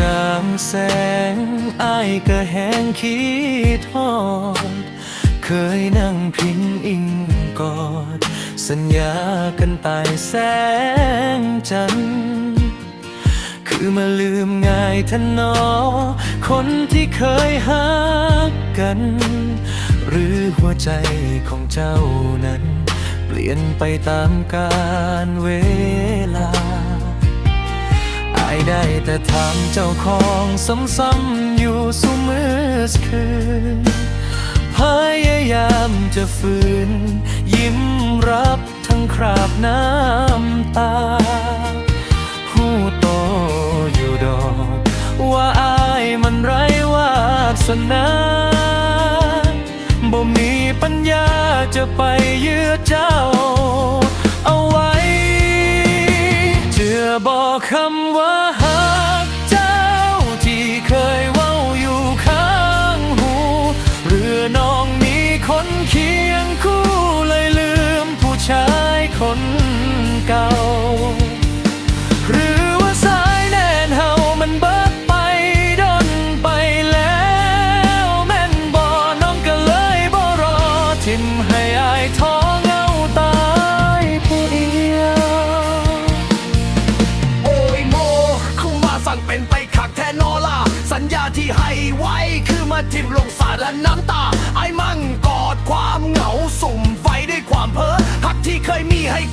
จางแสงอายก็แห้งคิดทอด เคยนั่งพิงอิงกอด สัญญากันตายแสงจันทร์คือมาลืมง่ายทนอ คนที่เคยหักกัน หรือหัวใจของเจ้านั้น เปลี่ยนไปตามกาลเวลา ได้แต่ถามเจ้าของซ้ำๆอยู่สุมือคืนพยายามจะฝืน ยิ้มรับทั้งคราบน้ำตา หูโตอยู่ดอก ว่าอายมันไรวาสนาบ่มีปัญญาจะไปเยือจ้า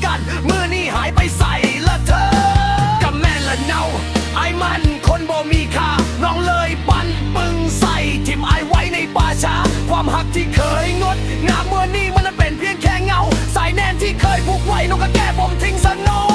กันเมื่อนี่หายไปใส่ละเธอกับแม่ละเนาไอ้มันคนบ่มีค่าน้องเลยปันปึงใส่ทิมไอไว้ในป่าช้า ความหักที่เคยงดงามเมื่อนี่มันเป็นเพียงแค่เงา สายแน่นที่เคยผูกไว้น้องก็แก้ผมทิ้งซะโนเจ้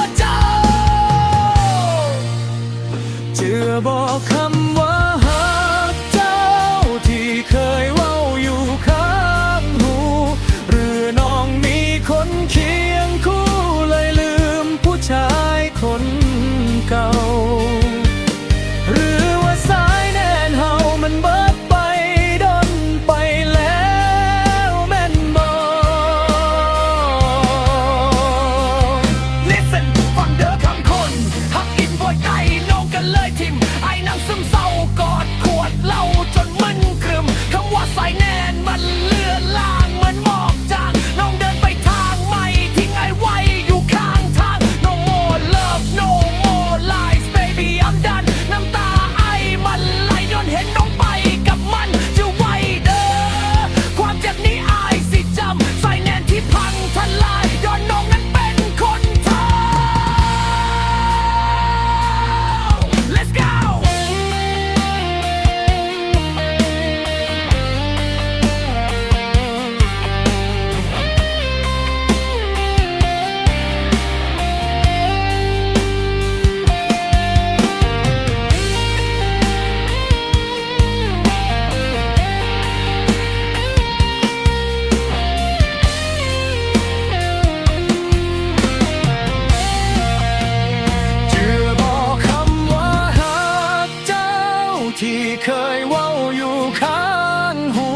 ที่เคยเว้าอยู่ข้างหู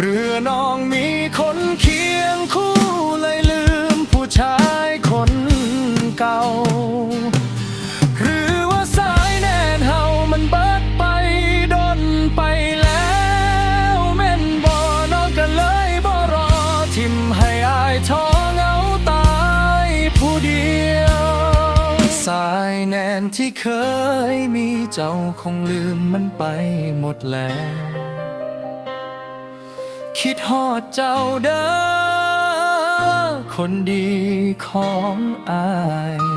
เรือน้องมีคนเที่เคยมีเจ้าคงลืมมันไปหมดแล้ว คิดฮอดเจ้าเด้อคนดีของอาย